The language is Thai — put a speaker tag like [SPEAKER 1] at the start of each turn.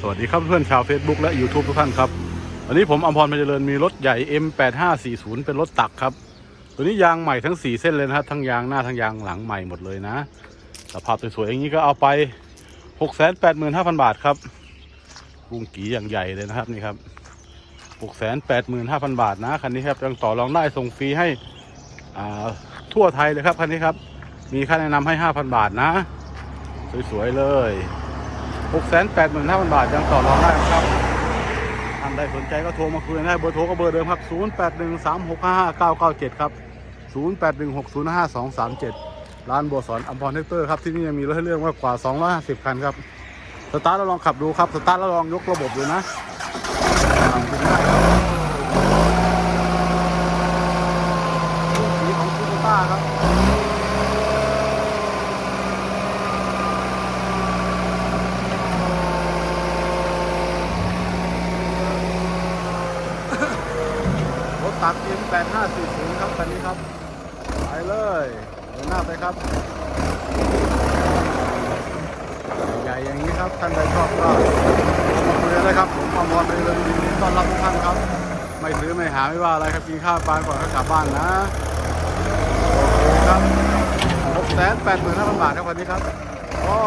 [SPEAKER 1] สวัสดีครับเพื่อนชาว Facebook และ YouTube ทุกท่านครับ วันนี้ผมอมพรพเจริญมีรถใหญ่ M8540 เป็นรถตักครับ ตัวนี้ยางใหม่ทั้ง 4 เส้นเลยนะครับ ทั้งยางหน้าทั้งยางหลังใหม่หมดเลยนะ สภาพสวยๆอย่างนี้ก็เอาไป 685,000 บาทครับกุ้งกีอย่างใหญ่เลยนะครับนี่ครับ685,000 บาทนะคันนี้ครับยังต่อรองได้ส่งฟรีให้อ่าทั่วไทยเลยครับคันนี้ครับ มีค่าแนะนำให้ 5,000 บาทนะ สวยๆเลย 685,000 บาทยังต่อรองได้ครับท่านใดสนใจก็โทรมาคุยได้เบอร์โทรก็เบอร์เดิมครับ 0813655997 ครับ 0816055237 ร้านบัวสอนอัมพรเทคเตอร์ครับ ที่นี่ยังมีรถให้เลือกมากกว่า 250 คันครับ สตาร์ทแล้วลองขับดูครับ สตาร์ทแล้วลองยกระบบดูนะทำดูได้ครับรูปสีของคูโต้าครับ รถ ตักอ็มแปดห้าสี่ศูนย์ครับคันนี้ครับ ไปเลยเดินหน้าไปครับ ใหญ่อย่างนี้ครับท่านใดชอบก็มาคุยกันได้ครับผมอมรในเรือนยินดีต้อนรับทุกท่านครับ ไม่ซื้อไม่หาไม่ว่าอะไรครับกินข้าวปาก่อนก็กลับบ้านนะ ครับหกแสนแปดหมื่นห้าพันบาทครับวันนี้ครับ ก็